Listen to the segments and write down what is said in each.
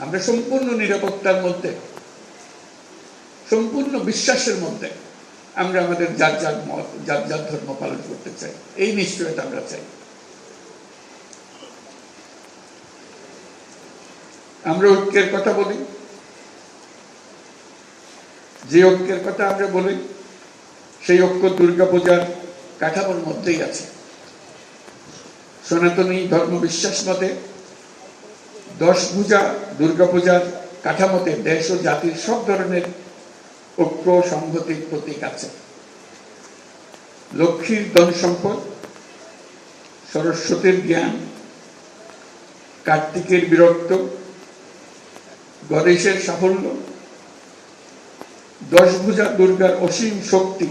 আমরা সম্পূর্ণ নিরাপত্তার মধ্যে, সম্পূর্ণ বিশ্বাসের মধ্যে আমরা আমাদের যার যার মত যার যার ধর্ম পালন করতে চাই। এই নিশ্চয়তা আমরা চাই। আমরা ঐক্যের কথা বলি। যে ঐক্যের কথা আমরা বলি, সেই ঐক্য দুর্গাপূজার কাঠামোর মধ্যেই আছে। সনাতনী ধর্ম বিশ্বাস মতে দশ পূজা দুর্গাপূজার কাঠামোতে দেশ ও জাতির সব ধরনের ঐক্য, সংহতির প্রতীক আছে। লক্ষ্মীর ধন সম্পদ, সরস্বতীর জ্ঞান, কার্তিকের বীরত্ব, গণেশের সাফল্য দশভুজা দুর্গার অসীম শক্তি,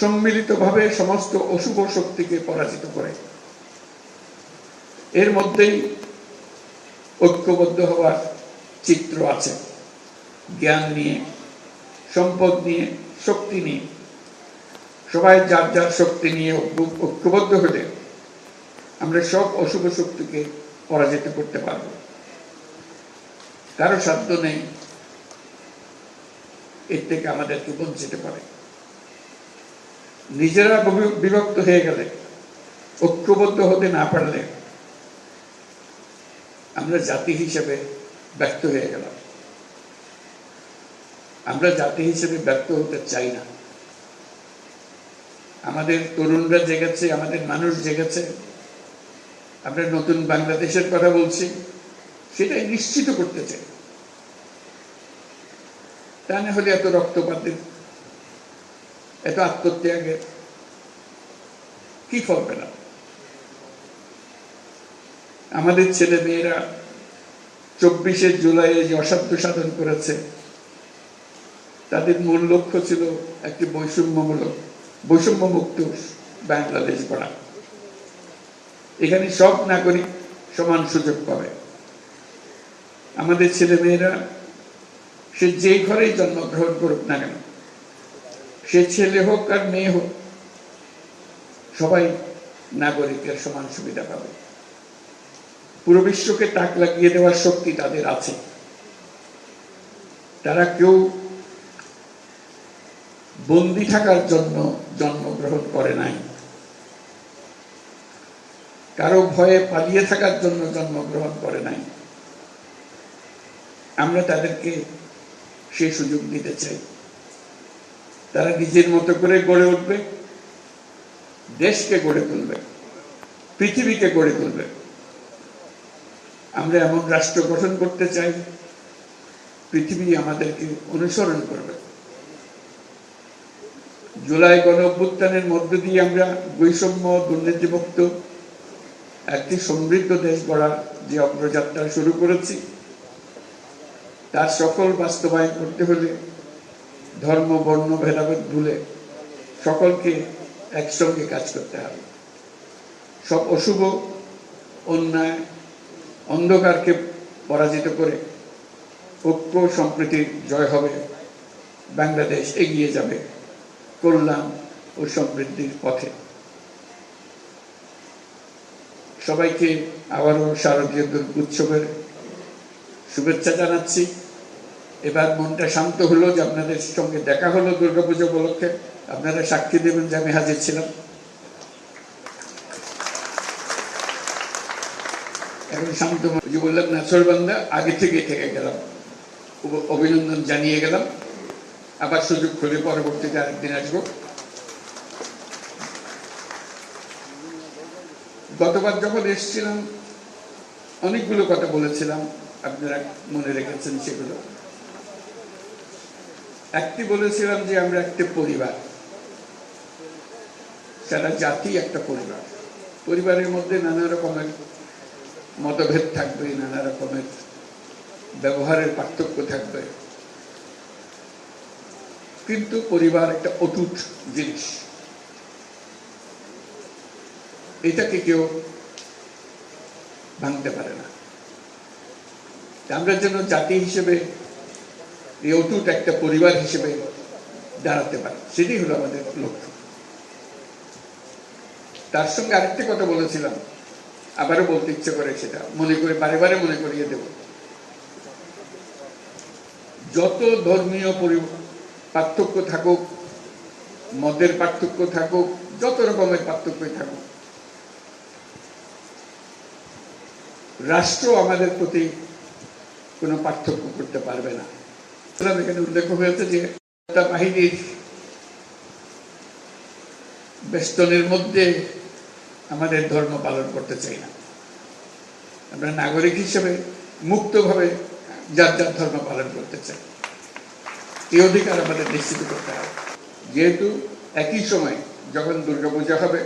সম্মিলিতভাবে সমস্ত অশুভ শক্তিকে পরাজিত করে। এর মধ্যেই ঐক্যবদ্ধ হওয়ার চিত্র আছে। জ্ঞান নিয়ে, সম্পদ নিয়ে, শক্তি নিয়ে। সবাই যার যার শক্তি নিয়ে ঐক্যবদ্ধ হলে আমরা সব অশুভ শক্তিকে পরাজিত করতে পারব। কারও সাধ্য নেই, এর থেকে আমাদেরকে বঞ্চিত করে। নিজেরা বিভক্ত হয়ে গেলে, ঐক্যবদ্ধ হতে না পারলে আমরা জাতি হিসেবে ব্যক্ত হয়ে গেলাম। আমরা জাতি হিসেবে ব্যক্ত হতে চাই না। আমাদের তরুণরা জেগেছে, আমাদের মানুষ জেগেছে। আমরা নতুন বাংলাদেশের কথা বলছি সেটাই নিশ্চিত করতে চাই। তা না হলে এত রক্তপাতের এত আত্মত্যাগের কি ফল পেলাম? আমাদের ছেলে মেয়েরা চব্বিশে জুলাই যে অসাধ্য সাধন করেছে। তাদের মূল লক্ষ্য ছিল একটি বৈষম্যমূলক, বৈষম্যমুক্ত বাংলাদেশ গড়া। এখানে সব নাগরিক সমান সুযোগ পাবে। আমাদের ছেলে মেয়েরা সে যে ঘরেই জন্মগ্রহণ করুক না কেন, সে ছেলে হোক আর মেয়ে হোক, সবাই নাগরিকের সমান সুবিধা পাবে। পুরো বিশ্বকে তাক লাগিয়ে দেওয়ার শক্তি তাদের আছে। তারা কেউ বন্দি থাকার জন্য জন্মগ্রহণ করে নাই। কারও ভয়ে পালিয়ে থাকার জন্য জন্মগ্রহণ করে নাই। আমরা তাদেরকে সে সুযোগ দিতে চাই। তারা নিজের মতো করে গড়ে উঠবে, দেশকে গড়ে তুলবে, পৃথিবীকে গড়ে তুলবে। আমরা এমন রাষ্ট্র গঠন করতে চাই, পৃথিবী আমাদেরকে অনুসরণ করবে। জুলাই গণ অভ্যুত্থানের মধ্য দিয়ে আমরা বৈষম্য, দুর্নীতিমুক্ত, একটি সমৃদ্ধ দেশ গড়ার যে অগ্রযাত্রা শুরু করেছি, তার সকল বাস্তবায়ন করতে হলে ধর্ম, বর্ণ, ভেদাভেদ ভুলে সকলকে একসঙ্গে কাজ করতে হবে। সব অশুভ, অন্যায় অন্ধকারকে পরাজিত করে ঐক্য সম্প্রীতির জয় হবে, বাংলাদেশ এগিয়ে যাবে কল্যাণ ও সমৃদ্ধির পথে। সবাইকে আবারও শারদীয় উৎসবের শুভেচ্ছা জানাচ্ছি। এবার মনটা শান্ত হলো যে আপনাদের সঙ্গে দেখা হলো দুর্গাপুজো উপলক্ষে। আপনারা সাক্ষী দেবেন যে আমি হাজির ছিলাম। এখন শান্ত যে বললাম নাসর বান্দা আগে থেকে থেকে গেলাম। অভিনন্দন জানিয়ে গেলাম। আবার সুযোগ করে পরবর্তীতে আরেকদিন আসব। গতবার যখন এসেছিলাম, অনেকগুলো কথা বলেছিলাম, আপনারা মনে রেখেছেন সেগুলো। একটি বলেছিলাম যে, আমরা একটি পরিবার। সারা জাতি একটা পরিবার। পরিবারের মধ্যে নানা রকমের মতভেদ থাকবে, নানা রকমের ব্যবহারের পার্থক্য থাকবে। কিন্তু পরিবার একটা অটুট জিনিস। এটাকে কেউ ভাঙতে পারে না। আমরা যেন জাতি হিসেবে এই অটুট একটা পরিবার হিসেবে দাঁড়াতে পারি, সেটাই হলো আমাদের লক্ষ্য। তার সঙ্গে আরেকটি কথা বলেছিলাম। আবারও বলতে ইচ্ছে করে সেটা। মনে করে, বারে বারে মনে করিয়ে দেব। যত ধর্মীয় পরি- পার্থক্য থাকুক মদের পার্থক্য থাকুক, যত রকমের পার্থক্যই থাকুক, রাষ্ট্র আমাদের প্রতি কোনো পার্থক্য করতে পারবে না। এখানে উল্লেখ হয়েছে যে, বাহিনীর বেষ্টনের মধ্যে আমাদের ধর্ম পালন করতে চাই না। আমরা নাগরিক হিসেবে মুক্তভাবে যার যার ধর্ম পালন করতে চাই। এই অধিকার আমাদের নিশ্চিত করতে হবে। যেহেতু একই সময় যখন দুর্গাপূজা হবে,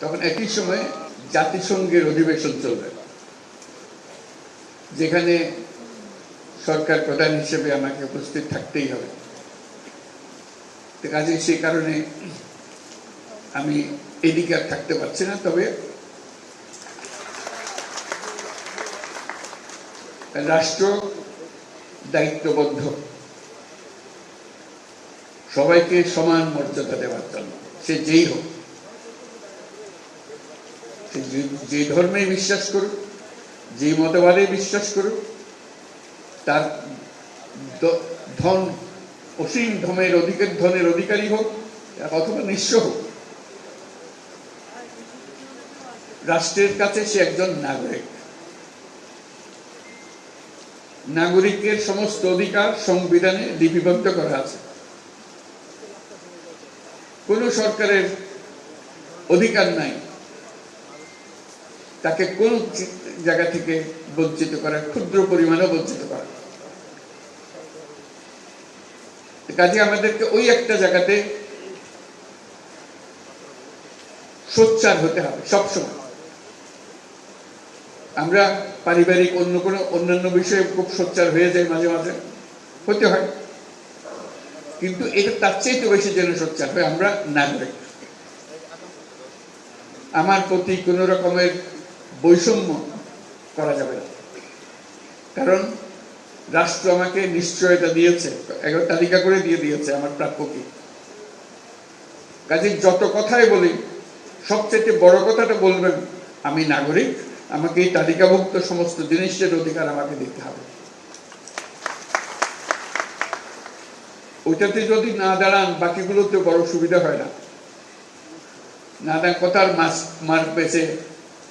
তখন একই সময়ে জাতিসংঘের অধিবেশন চলবে। যেখানে সরকার প্রধান হিসেবে আমাকে উপস্থিত থাকতেই হবে। কাজে সেই কারণে আমি এদিকে আর থাকতে পারছি না, তবে রাষ্ট্র দায়িত্ববদ্ধ। সবাইকে সমান মর্যাদা দেওয়ার জন্য, সে যেই হোক। যে- ধর্মে বিশ্বাস করুক, যে মতবাদে বিশ্বাস করুক, তার ধন, অসীম ধনের অধিকার ধনের অধিকারী হোক, অথবা নিঃস্ব হোক। রাষ্ট্রের কাছে সে একজন নাগরিক। নাগরিকের সমস্ত অধিকার সংবিধানে লিপিবদ্ধ করা আছে। কোন সরকারের অধিকার নাই। তাকে কোন জায়গা থেকে বঞ্চিত করা, ক্ষুদ্র পরিমাণে বঞ্চিত করা। কাজে আমাদেরকে ওই একটা জায়গাতে সোচ্চার হতে হবে সবসময়। আমরা পারিবারিক অন্য কোনো অন্যান্য বিষয়ে খুব সোচ্চার হয়ে যায় মাঝে মাঝে। হতে হয়। কিন্তু এটা তার চাইতে বেশি যেন সোচ্চার হয়, আমরা নাগরিক। আমার প্রতি কোন রকমের বৈষম্য করা যাবে না। কারণ রাষ্ট্র আমাকে নিশ্চয়তা দিয়েছে একবার তালিকা করে দিয়ে দিয়েছে আমার প্রাপ্য কি কাজে যত কথাই বলি সবচেয়ে বড় কথাটা বলবেন, আমি নাগরিক। আমাকে এই তালিকাভুক্ত সমস্ত জিনিসের অধিকার আমাকে দিতে হবে। ওইটাতে যদি না দাঁড়ান বাকিগুলোতে বড় সুবিধা হয় না। না দাঁড়ান, কথার মাছ, মার পেছে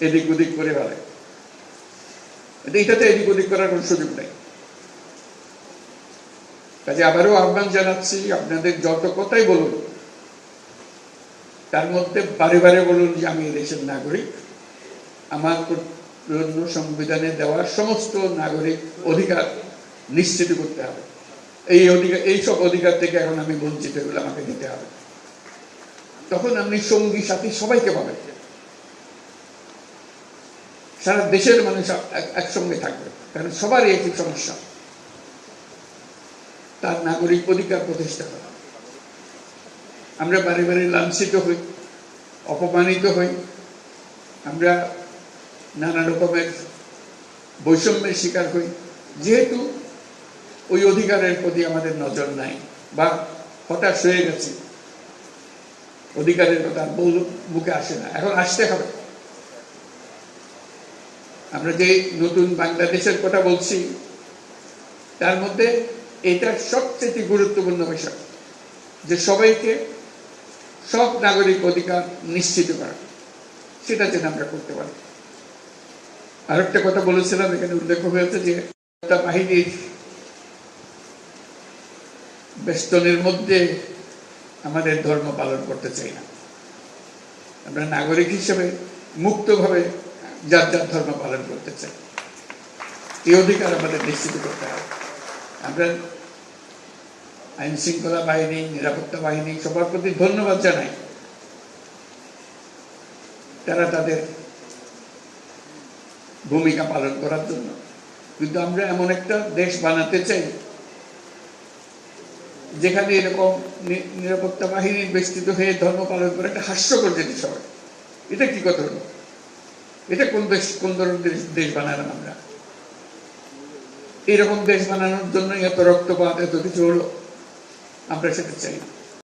এদিক ওদিক করে ফেলে এইটাতে এদিক ওদিক করার কোনো সুযোগ নেই। কাজে আবারও আহ্বান জানাচ্ছি, আপনাদের যত কথাই বলুন, তার মধ্যে বারে বারে বলুন যে আমি এই দেশের নাগরিক। আমার জন্য সংবিধানে দেওয়া সমস্ত নাগরিক অধিকার নিশ্চিত করতে হবে। এই অধিকার, এই সব অধিকার থেকে এখন আমি বঞ্চিত এগুলো আমাকে দিতে হবে। তখন আপনি সঙ্গী, সাথী সবাইকে পাবেন। সারা দেশের মানুষ এক- একসঙ্গে থাকবে, কারণ সবারই একই সমস্যা। তার নাগরিক অধিকার প্রতিষ্ঠা করা। আমরা বারে বারে লাঞ্ছিত হই, অপমানিত হই। আমরা নানা রকমের বৈষম্যের শিকার হই। যেহেতু ওই অধিকারের প্রতি আমাদের নজর নাই বা হতাশ হয়ে গেছে, অধিকারের কথা বল মুখে আসে না। এখন আসতে হবে। আমরা যে নতুন বাংলাদেশের কথা বলছি, তার মধ্যে এটা সবচেয়ে গুরুত্বপূর্ণ বিষয় যে সবাইকে সব নাগরিক অধিকার নিশ্চিত করা, সেটা যেন আমরা করতে পারি। আরেকটা কথা বলেছিলাম, এখানে উল্লেখ হয়েছে যে বাহিনীর বেষ্টনের মধ্যে আমাদের ধর্ম পালন করতে চাই না। আমরা নাগরিক হিসেবে মুক্তভাবে যার যার ধর্ম পালন করতে চাই। এই অধিকার আমাদের নিশ্চিত করতে হবে। আমরা আইন শৃঙ্খলা বাহিনী, নিরাপত্তা বাহিনী সবার প্রতি ধন্যবাদ জানাই। তারা তাদের ভূমিকা পালন করার জন্য। কিন্তু আমরা এমন একটা দেশ বানাতে চাই, যেখানে এরকম নিরাপত্তা বাহিনীর বেষ্টিত হয়ে ধর্ম পালন করে একটা হাস্যকর জিনিস হবে। এটা কি কথা হলো? এটা কোন দেশ, কোন ধরনের দেশ- বানালাম আমরা? এইরকম দেশ বানানোর জন্য এত রক্তপাত, এত কিছু হলো। আমরা সেটা চাই না।